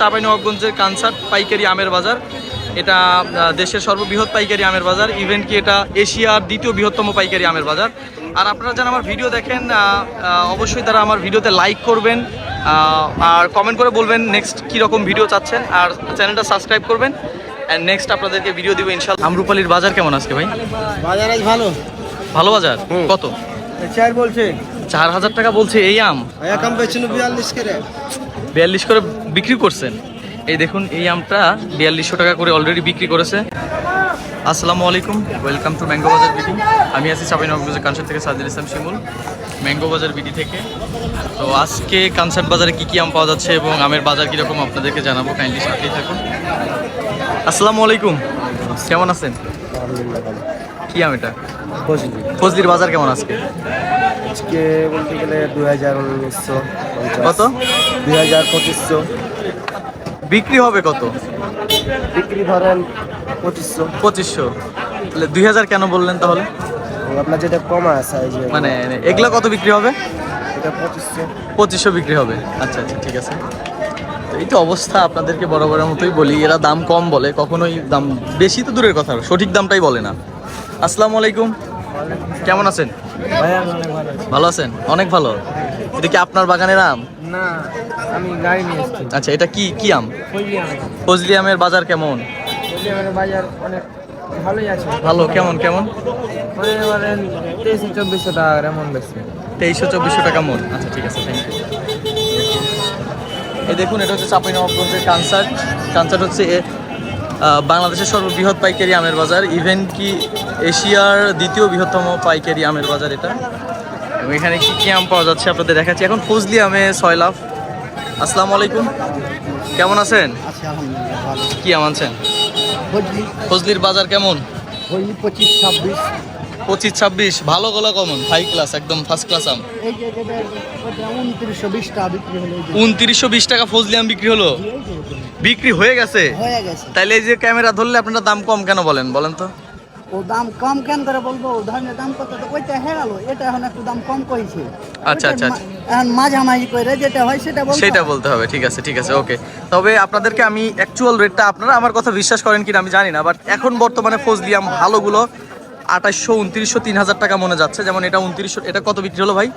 চাঁপাইনবাবগঞ্জের কানসার পাইকারি আমের বাজার। এটা দেশের সর্ববৃহৎ পাইকারি আমের বাজার। ইভেন কি এটা এশিয়ার দ্বিতীয় বৃহত্তম পাইকারি আমের বাজার। আর আপনারা যারা আমার ভিডিও দেখেন অবশ্যই তারা আমার ভিডিওতে লাইক করবেন আর কমেন্ট করে বলবেন নেক্সট কীরকম ভিডিও চাচ্ছেন। আর চ্যানেলটা সাবস্ক্রাইব করবেন। অ্যান্ড নেক্সট আপনাদেরকে ভিডিও দিব ইনশাল্লাহ আমরুপালির বাজার কেমন আজকে ভাই? বাজার আজ ভালো। ভালো বাজার? কত? চার বলছে। চার হাজার টাকা বলছে এই আম। এক আম পেয়েছিল বিয়াল্লিশ করে। বিয়াল্লিশ করে বিক্রি করছেন। এই দেখুন এই আমটা বিয়াল্লিশশো টাকা করে অলরেডি বিক্রি করেছে। আসসালামু আলাইকুম welcome to mango Bazar BD আমি আছি চাপাইনবাবগঞ্জের কানসার থেকে সাজিদ ইসলাম শিমুল ম্যাঙ্গো বাজার বিডি থেকে। তো আজকে কানসার্ট বাজারে কি কি আম পাওয়া যাচ্ছে এবং আমের বাজার কীরকম আপনাদেরকে জানাব কাইন্ডলি সাথেই থাকুন। আসসালামু আলাইকুম কেমন আছেন? কি আম এটা? ফজলির বাজার কেমন আজকে? আজকে বলতে গেলে দুই হাজার উনিশশো কত? দুই হাজার পঁচিশশো। বিক্রি হবে কত? বিক্রি ধরেন পঁচিশশো। পঁচিশশো। তাহলে দুই হাজার কেন বললেন তাহলে? আপনার যেটা কম আছে এই যে মানে এগুলা কত বিক্রি হবে? এটা পঁচিশশো। পঁচিশশো বিক্রি হবে। আচ্ছা আচ্ছা ঠিক আছে। তো এই তো অবস্থা আপনাদেরকে বরাবরের মতোই বলি। এরা দাম কম বলে কখনোই দাম বেশি তো দূরের কথা সঠিক দামটাই বলে না। আসসালামু আলাইকুম। কেমন আছেন? ভালো আছেন? অনেক ভালো। এটা কি আপনার বাগানের আম? না আমি গাড়ি নিয়ে এসেছি। আচ্ছা এটা কি কি আম? ফজলি আমের বাজার। কেমন? ফজলি আমের বাজার অনেক ভালোই আছে। ভালো কেমন কেমন? মনে তেইশশো চব্বিশশো টাকা এমন বেশি। তেইশশো চব্বিশশো টাকা মন আচ্ছা ঠিক আছে থ্যাংক ইউ এই দেখুন এটা হচ্ছে চাপাইনবাবগঞ্জের কানসার্ট কানসার্ট হচ্ছে এ, বাংলাদেশের সর্ববৃহৎ পাইকারি আমের বাজার। ইভেন কি এশিয়ার দ্বিতীয় বৃহত্তম পাইকারি আমের বাজার এটা। এবং এখানে কি কি আম পাওয়া যাচ্ছে আপনাদের দেখাচ্ছি। এখন ফজলি আমে ছয় লাভ আসসালামু আলাইকুম। কেমন আছেন? কি আম আনছেন? ফজলির বাজার কেমন? পঁচিশ ছাব্বিশ। পঁচিশ ছাব্বিশ। ভালো গোলা কমন? হাই ক্লাস একদম ফার্স্ট ক্লাস আম। উনত্রিশশো বিশ টাকা ফজলি আম বিক্রি হলো। বিক্রি হয়ে গেছে? হয়ে গেছে। তাইলে এই যে ক্যামেরা ধরলে আপনারা দাম কম কেন বলেন? বলেন তো। ও দাম কম কেন করে বলব? ধরনের দাম কত তো ওইটা হেরালো এটা এখন একটু দাম কম করেছে আচ্ছা, আচ্ছা, মা- এখন মাঝামাঝি করে যেটা হয় সেটা বলতে সেটা বলতে হবে ঠিক আছে ঠিক আছে ওকে। তবে আপনাদেরকে আমি অ্যাকচুয়াল রেটটা আপনারা আমার কথা বিশ্বাস করেন কিনা আমি জানি না বাট এখন বর্তমানে ফজলি আম ভালোগুলো আঠাশশো উনত্রিশশো তিন হাজার টাকা মনে যাচ্ছে। যেমন এটা উনত্রিশশো এটা কত বিক্রি হলো ভাই?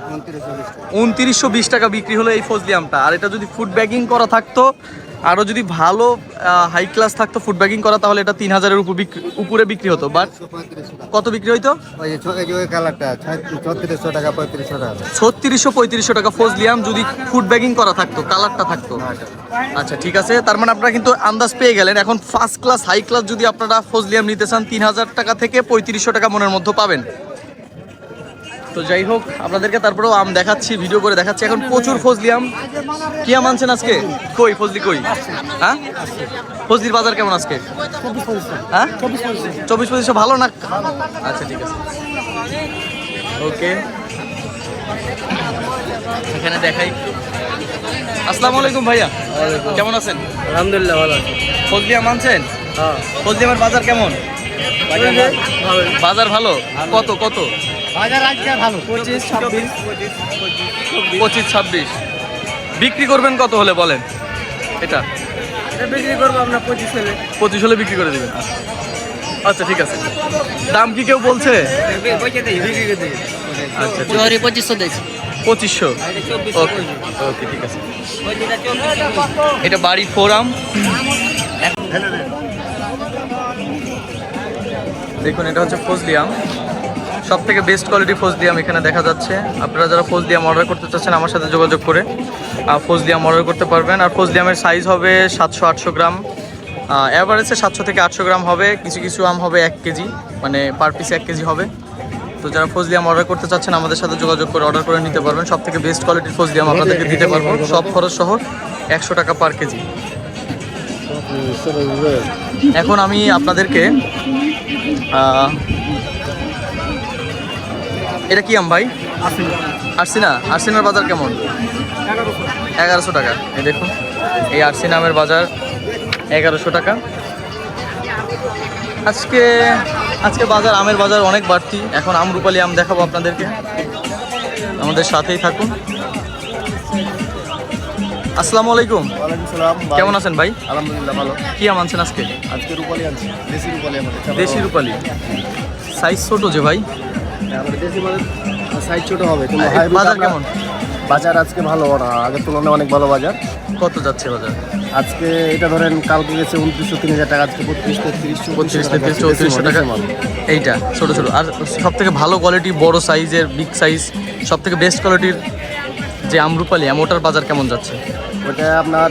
উনত্রিশশো বিশ টাকা। বিশ টাকা বিক্রি হলো এই ফজলি আমটা আর এটা যদি ফুড ব্যাগিং করা থাকতো আরও যদি ভালো হাই ক্লাস থাকতো ফুড ব্যাগিং করা তাহলে এটা তিন হাজারের উপর বিক্রি- উপরে বিক্রি হতো। বাট কত বিক্রি হইতো? ছত্রিশশো পঁয়ত্রিশশো টাকা। ছত্রিশশো পঁয়ত্রিশশো টাকা ফজলিয়াম যদি ফুড ব্যাগিং করা থাকতো কালারটা থাকতো। আচ্ছা ঠিক আছে। তার মানে আপনারা কিন্তু আন্দাজ পেয়ে গেলেন। এখন ফার্স্ট ক্লাস হাই ক্লাস যদি আপনারা ফজলিয়াম নিতে চান তিন হাজার টাকা থেকে পঁয়ত্রিশশো টাকা মনের মধ্যে পাবেন। তো যাই হোক আপনাদেরকে তারপরেও আম দেখাচ্ছি ভিডিও করে দেখাচ্ছি। এখন প্রচুর ফজলিয়াম কি আম আনছেন আজকে? কই ফজলি কই? হ্যাঁ? ফজলির বাজার কেমন আজকে? হ্যাঁ? চব্বিশ পঁচিশশো ভালো না? আচ্ছা ঠিক আছে। ওকে। এখানে দেখাই। আসসালামু আলাইকুম ভাইয়া। কেমন আছেন? আলহামদুলিল্লাহ ভালো আছে। ফজলিয়া মানছেন হ্যাঁ। ফজলিয়ামের বাজার কেমন? বাজার ভালো? কত কত? ভালো। পঁচিশ ছাব্বিশ। পঁচিশ ছাব্বিশ। বিক্রি করবেন কত হলে বলেন? এটা? বিক্রি করব আপনার পঁচিশ হলে। পঁচিশ হলে বিক্রি করে দেবেন। আচ্ছা ঠিক আছে। দাম কি কেউ বলছে? আচ্ছা পঁচিশশো দিয়েছি। পঁচিশশো? ওকে ওকে ঠিক আছে। এটা বাড়ি ফোরাম। দেখুন এটা হচ্ছে ফজলিয়াম সব থেকে বেস্ট কোয়ালিটি ফজলিয়াম এখানে দেখা যাচ্ছে। আপনারা যারা ফজলিয়াম অর্ডার করতে চাচ্ছেন আমার সাথে যোগাযোগ করে আহ, ফজলিয়াম অর্ডার করতে পারবেন। আর ফজলিয়ামের সাইজ হবে সাতশো আটশো গ্রাম। অ্যাভারেজে সাতশো থেকে আটশো গ্রাম হবে। কিছু কিছু আম হবে এক কেজি মানে পার পিস এক কেজি হবে। তো যারা ফজলিয়াম অর্ডার করতে চাচ্ছেন আমাদের সাথে যোগাযোগ করে অর্ডার করে নিতে পারবেন। সব থেকে বেস্ট কোয়ালিটির ফজলিয়াম আপনাদেরকে দিতে পারব। সব খরচ সহ একশো টাকা পার কেজি। এখন আমি আপনাদেরকে এটা কি আম ভাই? আরসিনা আরসিনার বাজার কেমন? এগারোশো। টাকা। এই দেখুন এই আরসিনা আমের বাজার এগারোশো টাকা। আজকে আজকে বাজার আমের বাজার অনেক বাড়তি। এখন আম রূপালি আম দেখাবো আপনাদেরকে। আমাদের সাথেই থাকুন। আসসালামু আলাইকুম। কেমন আছেন ভাই? আলহামদুলিল্লাহ ভালো। কি আম আনছেন আজকে? আজকে রূপালি আনছি। দেশি রূপালি আমাদের। দেশি রূপালি। সাইজ ছোট যে ভাই। আমাদের দেশি সাইজ ছোট হবে কিন্তু বাজার কেমন? বাজার আজকে ভালো না আগের তুলনায় অনেক ভালো বাজার। কত যাচ্ছে বাজার? আজকে এটা ধরেন কালকে গেছে উনত্রিশশো তিন হাজার টাকা আজকে বত্রিশ তেত্রিশ পঁচিশ থেকে চৌত্রিশশো টাকা। এইটা ছোট ছোট। আর সব থেকে ভালো কোয়ালিটি বড় সাইজের বিগ সাইজ সব থেকে বেস্ট কোয়ালিটির যে আমরুপালি আম ওটার বাজার কেমন যাচ্ছে? ওটা আপনার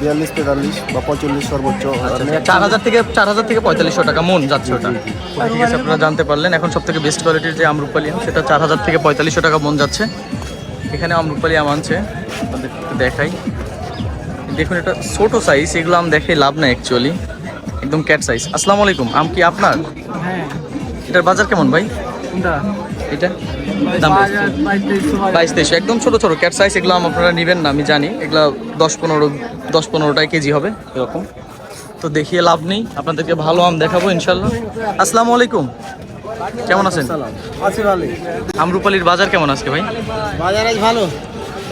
বিয়াল্লিশ তেতাল্লিশ বা পঁয়তাল্লিশ সর্বোচ্চ মানে চার হাজার থেকে চার হাজার থেকে পঁয়তাল্লিশশো টাকা মন যাচ্ছে ওটা। ঠিক আছে আপনারা জানতে পারলেন? এখন সব থেকে বেস্ট কোয়ালিটির যে আমরুপালি আম সেটা চার হাজার থেকে পঁয়তাল্লিশশো টাকা মন যাচ্ছে। এখানে আমরুপালি আম আনছে। আপনাদের দেখাই। দেখুন এটা ছোট সাইজ এগুলো আম দেখে লাভ নাই অ্যাকচুয়ালি একদম ক্যাট সাইজ আসসালামু আলাইকুম আম কি আপনার? হ্যাঁ। এটার বাজার কেমন ভাই? কোনটা? এটা? দাম বাইশ তেইশ একদম ছোট ছোট। ক্যাট সাইজ এগুলো আম আপনারা নেবেন না আমি জানি। এগুলো দশ পনেরো দশ পনেরোটাই কেজি হবে এরকম। তো দেখিয়ে লাভ নেই। আপনাদেরকে ভালো আম দেখাবো ইনশাল্লাহ আসসালামু আলাইকুম। কেমন আছেন? আছি ভালো আমরুপালির বাজার কেমন আজকে ভাই? বাজার আজ ভালো।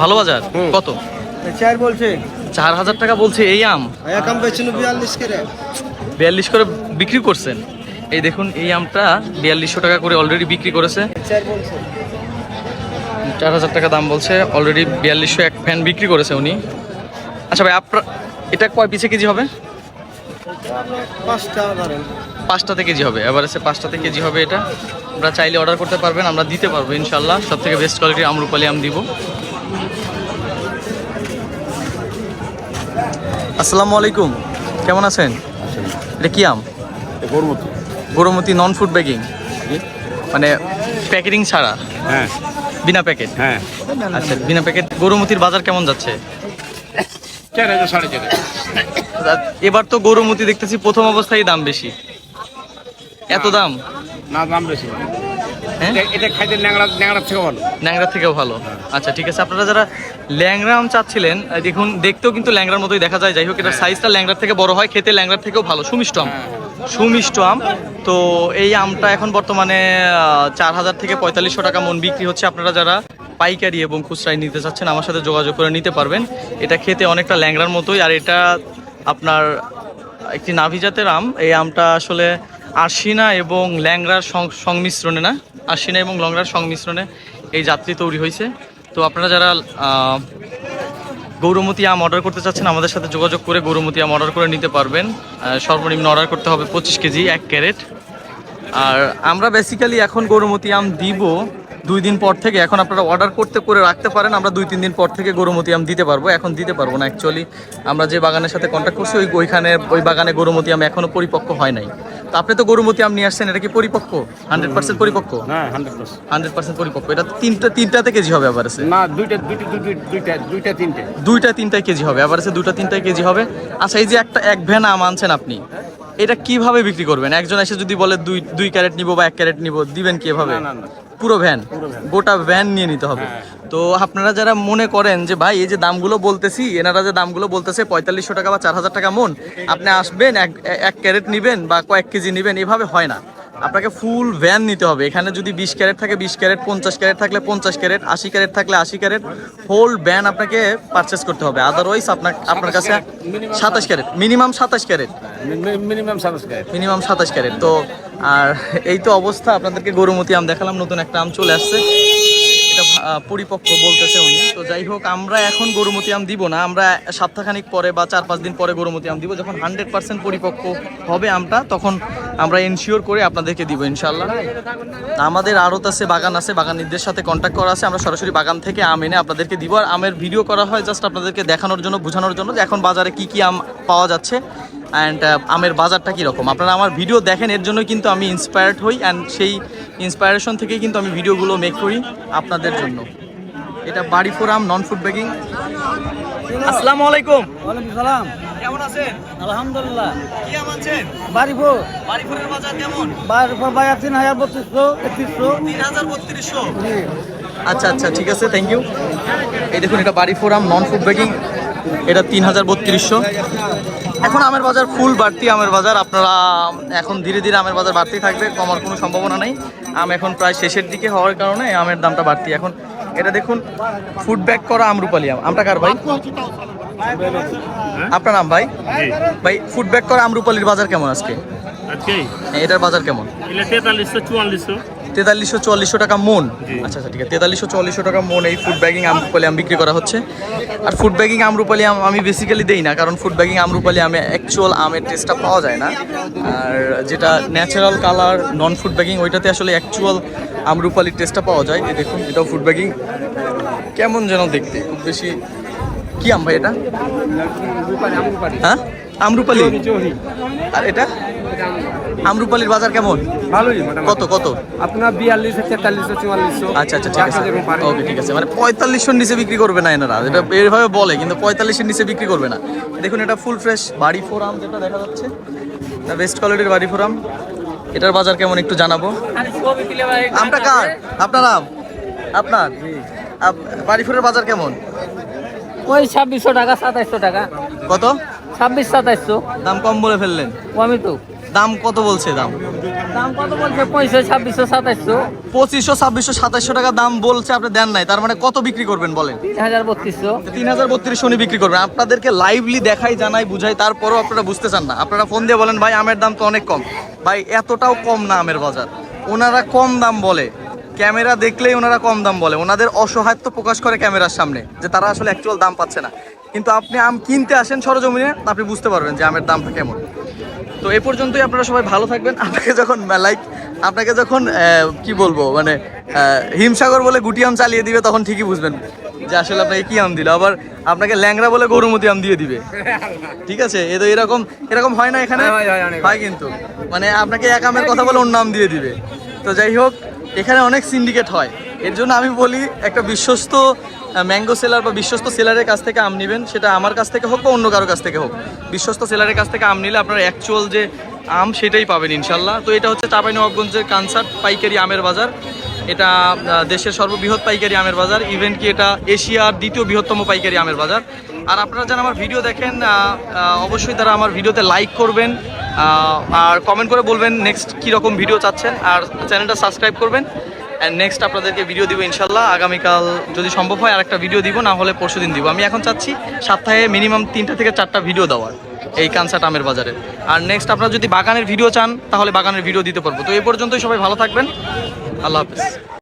ভালো বাজার? কত? চার বলছে। চার হাজার টাকা বলছে এই আম? এক আম পেয়েছিল বিয়াল্লিশ করে। বিয়াল্লিশ করে বিক্রি করছেন? এই দেখুন এই আমটা বিয়াল্লিশশো টাকা করে অলরেডি বিক্রি করেছে। চার হাজার টাকা দাম বলছে অলরেডি বিয়াল্লিশশো এক ফ্যান বিক্রি করেছে উনি। আচ্ছা ভাই আপনার এটা কয় পিছে কেজি হবে? পাঁচটাতে কেজি হবে এভারেজে পাঁচটাতে কেজি হবে এটা। আমরা চাইলে অর্ডার করতে পারবেন আমরা দিতে পারব ইনশাল্লাহ। সব থেকে বেস্ট কোয়ালিটির আমরুপালি আম দিব। আসসালামু আলাইকুম কেমন আছেন? এটা কি আম? গরমতি গরমতি নন ফুড ব্যাগিং মানে প্যাকেটিং ছাড়া। হ্যাঁ। বিনা প্যাকেট। হ্যাঁ। আচ্ছা বিনা প্যাকেট। গরুমতির বাজার কেমন যাচ্ছে? চার এবার তো গরুমতি দেখতেছি প্রথম অবস্থায় দাম বেশি। এত দাম? না দাম বেশি। হ্যাঁ? এটা খাইতে ন্যাংরা ন্যাংরা থেকে ভালো। থেকেও ভালো। আচ্ছা ঠিক আছে। আপনারা যারা আম চাচ্ছিলেন দেখুন দেখতেও কিন্তু ল্যাংড়ার মতোই দেখা যায়। যাই হোক এটা সাইজটা ল্যাংড়ার থেকে বড় হয় খেতে ল্যাংড়ার থেকেও ভালো সুমিষ্ট আম। সুমিষ্ট আম। তো এই আমটা এখন বর্তমানে চার হাজার থেকে পঁয়তাল্লিশশো টাকা মন বিক্রি হচ্ছে আপনারা যারা পাইকারি এবং খুচরাই নিতে চাচ্ছেন, আমার সাথে যোগাযোগ করে নিতে পারবেন। এটা খেতে অনেকটা ল্যাংড়ার মতোই, আর এটা আপনার একটি নাভি জাতের আম। এই আমটা আসলে আরশিনা এবং ল্যাংড়ার সংমিশ্রণে না, আরশিনা এবং লংড়ার সংমিশ্রণে এই যাত্রী তৈরি হয়েছে। তো আপনারা যারা গৌরমতি আম অর্ডার করতে চাচ্ছেন, আমাদের সাথে যোগাযোগ করে গৌরমতি আম অর্ডার করে নিতে পারবেন। সর্বনিম্ন অর্ডার করতে হবে পঁচিশ কেজি, এক ক্যারেট। আর আমরা বেসিক্যালি এখন গরুমতি আম দিব দুই দিন পর থেকে। এখন আপনারা অর্ডার করতে করে রাখতে পারেন, আমরা দুই তিন দিন পর থেকে গরুমতি আম দিতে পারব। এখন দিতে পারব না অ্যাকচুয়ালি আমরা যে বাগানের সাথে কন্ট্যাক্ট করছি, ওই ওইখানে ওই বাগানে গরুমতি আম এখনও পরিপক্ক হয় নাই। তো আপনি তো গরুমতি আম নিয়ে আসছেন এটা কি পরিপক্ক? হান্ড্রেড পার্সেন্ট পরিপক্ক? হ্যাঁ হান্ড্রেড পার্সেন্ট পরিপক্ক। এটা তিনটা তিনটাতে কেজি হবে আবার আছে না দুইটা দুইটা দুইটা দুইটা তিনটা। দুইটা তিনটায় কেজি হবে। আবার আছে দুইটা তিনটায় কেজি হবে। আচ্ছা এই যে একটা এক ভ্যান আম আনছেন আপনি এটা কীভাবে বিক্রি করবেন? একজন এসে যদি বলে দুই দুই ক্যারেট নিবো বা এক ক্যারেট নিব দিবেন কীভাবে না, না। পুরো ভ্যান গোটা ভ্যান নিয়ে নিতে হবে। তো আপনারা যারা মনে করেন যে ভাই এই যে দামগুলো বলতেছি এনারা যে দামগুলো বলতেছে পঁয়তাল্লিশশো টাকা বা চার হাজার টাকা মন আপনি আসবেন এক এক ক্যারেট নিবেন বা কয়েক কেজি নিবেন এভাবে হয় না। আপনাকে ফুল ভ্যান নিতে হবে। এখানে যদি বিশ ক্যারেট থাকে বিশ ক্যারেট পঞ্চাশ ক্যারেট থাকলে পঞ্চাশ ক্যারেট আশি ক্যারেট থাকলে আশি ক্যারেট হোল ভ্যান আপনাকে পারচেস করতে হবে। আদারওয়াইজ আপনার আপনার কাছে সাতাশ ক্যারেট মিনিমাম সাতাশ ক্যারেট। মিনিমাম সাতাশ ক্যারেট। মিনিমাম সাতাশ ক্যারেট। তো আর এই তো অবস্থা। আপনাদেরকে গরুমতি আম দেখালাম নতুন একটা আম চলে আসছে। পরিপক্ক বলতেছে উনি। তো যাই হোক, আমরা এখন গরুমতি আম দিব না। আমরা সপ্তাহখানিক পরে বা চার পাঁচ দিন পরে গরুমতি আম দিব। যখন হান্ড্রেড পার্সেন্ট পরিপক্ক হবে আমটা, তখন আমরা এনশিওর করে আপনাদেরকে দিব ইনশাল্লাহ আমাদের আড়ত আছে, বাগান আছে বাগানিদের সাথে কন্ট্যাক্ট করা আছে। আমরা সরাসরি বাগান থেকে আম এনে আপনাদেরকে দিব। আর আমের ভিডিও করা হয় জাস্ট আপনাদেরকে দেখানোর জন্য, বোঝানোর জন্য যে এখন বাজারে কি কি আম পাওয়া যাচ্ছে। অ্যান্ড আমের বাজারটা কীরকম? আপনারা আমার ভিডিও দেখেন এর জন্য কিন্তু আমি ইন্সপায়ার্ড হই অ্যান্ড সেই ইন্সপায়ারেশন থেকেই কিন্তু আমি ভিডিওগুলো মেক করি আপনাদের জন্য। এটা বাড়ি ফোর আম নন ফুড বেকিং আসসালামু আলাইকুম। সালাম। কেমন আছেন? আলহামদুলিল্লাহ। কি আছেন বাড়িবো বাড়ি বাজার কেমন? বাড়ির পর বাজার তিন হাজার বত্রিশশো একত্রিশশো। তিন হাজার বত্রিশশো। আচ্ছা আচ্ছা ঠিক আছে থ্যাংক ইউ এই দেখুন এটা বাড়ি ফোরাম নন ফুড ব্যাগিং এটা তিন হাজার বত্রিশশো। এখন আমের বাজার ফুল বাড়তি আমের বাজার। আপনারা এখন ধীরে ধীরে আমের বাজার বাড়তেই থাকবে কমার কোনো সম্ভাবনা নেই। আম এখন প্রায় শেষের দিকে হওয়ার কারণে আমের দামটা বাড়তি। এখন এটা দেখুন ফুড ব্যাক করা আমরুপালি আম। আমটা কার ভাই? আপনার নাম ভাই? ভাই ফুড ব্যাক করা আমরুপালির বাজার কেমন আজকে? এটার বাজার কেমন? তেতাল্লিশশো চুয়াল্লিশশো। তেতাল্লিশশো চুয়াল্লিশশো টাকা মন। আচ্ছা আচ্ছা ঠিক আছে। তেতাল্লিশশো চুয়াল্লিশশো টাকা মন এই ফুড ব্যাগিং আমরুপালি আম বিক্রি করা হচ্ছে? আর ফুড ব্যাগিং আমরুপালি আম আমি বেসিক্যালি দেই না কারণ ফুড ব্যাগিং আমরুপালি আমে অ্যাকচুয়াল আমের টেস্টটা পাওয়া যায় না। আর যেটা natural colour non food bagging ওইটাতে আসলে অ্যাকচুয়াল আমরুপালির টেস্টটা পাওয়া যায়। এই দেখুন এটাও ফুড ব্যাগিং কেমন যেন দেখতে খুব বেশি কি আম ভাই এটা? হ্যাঁ? আমরুপালি আর এটা? আমরুপালির বাজার কেমন? ভালোই কত কত? আপনার বিয়াল্লিশশো তেতাল্লিশশো চুয়াল্লিশশো। আচ্ছা আচ্ছা ঠিক আছে। ওকে ঠিক আছে। মানে পঁয়তাল্লিশশোর নিচে বিক্রি করবে না এনারা। এটা এভাবে বলে কিন্তু পঁয়তাল্লিশের নিচে বিক্রি করবে না। দেখুন এটা ফুল ফ্রেশ বাড়ি ফোরাম যেটা দেখা যাচ্ছে। এটা বেস্ট কোয়ালিটির বাড়ি ফোরাম। এটার বাজার কেমন একটু জানাব? আমটা কার? আপনার আম? আপনার? আপ- বাড়ি ফোরের বাজার কেমন? ওই ছাব্বিশশো টাকা সাতাইশশো টাকা। কত? ছাব্বিশ সাতাইশশো। দাম কম বলে ফেললেন। আমি তো। দাম কত বলছে দাম? দাম কত বলছে? পঁয়ষট্টি ছাব্বিশশো সাতাইশশো। পঁচিশশো ছাব্বিশশো সাতাশশো টাকা দাম বলছে আপনি দেন নাই। তার মানে কত বিক্রি করবেন বলেন? তিন হাজার বত্রিশশো। তিন হাজার বত্রিশশো উনি বিক্রি করবেন। আপনাদেরকে লাইভলি দেখাই জানাই বুঝাই তারপরও আপনারা বুঝতে চান না। আপনারা ফোন দিয়ে বলেন ভাই আমের দাম তো অনেক কম। ভাই এতটাও কম না আমের বাজার। ওনারা কম দাম বলে। ক্যামেরা দেখলেই ওনারা কম দাম বলে। ওনাদের অসহায়ত্ব প্রকাশ করে ক্যামেরার সামনে যে তারা আসলে অ্যাকচুয়াল দাম পাচ্ছে না। কিন্তু আপনি আম কিনতে আসেন সরজমিনে আপনি বুঝতে পারবেন যে আমের দামটা কেমন। তো এ পর্যন্তই আপনারা সবাই ভালো থাকবেন। আপনাকে যখন লাইক আপনাকে যখন কি বলব মানে হিমসাগর বলে গুটি আম চালিয়ে দিবে তখন ঠিকই বুঝবেন যে আসলে আপনাকে কি আম দিল। আবার আপনাকে ল্যাংরা বলে গরুমতি আম দিয়ে দিবে। ঠিক আছে? এ তো এরকম এরকম হয় না এখানে? হয় কিন্তু। মানে আপনাকে এক আমের কথা বলে অন্য আম দিয়ে দিবে। তো যাই হোক এখানে অনেক সিন্ডিকেট হয়। এর জন্য আমি বলি একটা বিশ্বস্ত ম্যাঙ্গো সেলার বা বিশ্বস্ত সেলারের কাছ থেকে আম নেবেন, সেটা আমার কাছ থেকে হোক বা অন্য কারও কাছ থেকে হোক। বিশ্বস্ত সেলারের কাছ থেকে আম নিলে আপনারা অ্যাকচুয়াল যে আম, সেটাই পাবেন ইনশাল্লাহ। তো এটা হচ্ছে চাঁপাইনবাবগঞ্জের কানসার পাইকারি আমের বাজার। এটা দেশের সর্ববৃহৎ পাইকারি আমের বাজার। ইভেন কি এটা এশিয়ার দ্বিতীয় বৃহত্তম পাইকারি আমের বাজার। আর আপনারা যারা আমার ভিডিও দেখেন অবশ্যই তারা আমার ভিডিওতে লাইক করবেন আর কমেন্ট করে বলবেন নেক্সট কীরকম ভিডিও চাচ্ছেন। আর চ্যানেলটা সাবস্ক্রাইব করবেন। অ্যান্ড নেক্সট আপনাদেরকে ভিডিও দিব ইনশাল্লাহ। আগামীকাল যদি সম্ভব হয় আরেকটা ভিডিও দিব, না হলে পরশু দিন দিব। আমি এখন চাচ্ছি সপ্তাহে মিনিমাম তিনটা থেকে চারটা ভিডিও দেওয়ার এই কানসার্ট আমের বাজারে। আর নেক্সট আপনারা যদি বাগানের ভিডিও চান, তাহলে বাগানের ভিডিও দিতে পারব। তো এই পর্যন্তই সবাই ভালো থাকবেন। আল্লাহ হাফিজ।